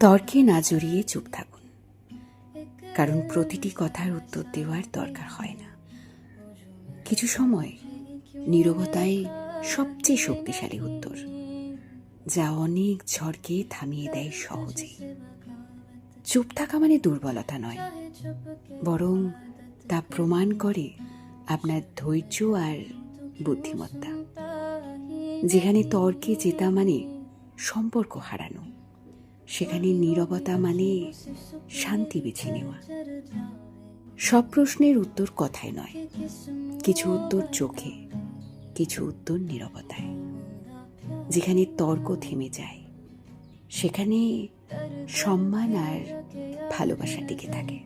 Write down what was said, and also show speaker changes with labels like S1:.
S1: তর্কে না জড়িয়ে চুপ থাকুন। কারণ প্রতিটি কথার উত্তর দেওয়ার দরকার হয় না। কিছু সময় নীরবতাই সবচেয়ে শক্তিশালী উত্তর, যা অনেক ঝড়কে থামিয়ে দেয় সহজে চুপ থাকা মানে দুর্বলতা নয়, বরং তা প্রমাণ করে আপনার ধৈর্য আর বুদ্ধিমত্তা। যেখানে তর্কে জেতা মানে সম্পর্ক হারানো। সেখানে নীরবতা মানে শান্তি বেছে নেওয়া। সব প্রশ্নের উত্তর কথায় নয়, কিছু উত্তর চোখে, কিছু উত্তর নীরবতায়। যেখানে তর্ক থেমে যায়, সেখানে সম্মান আর ভালোবাসা টিকে থাকে।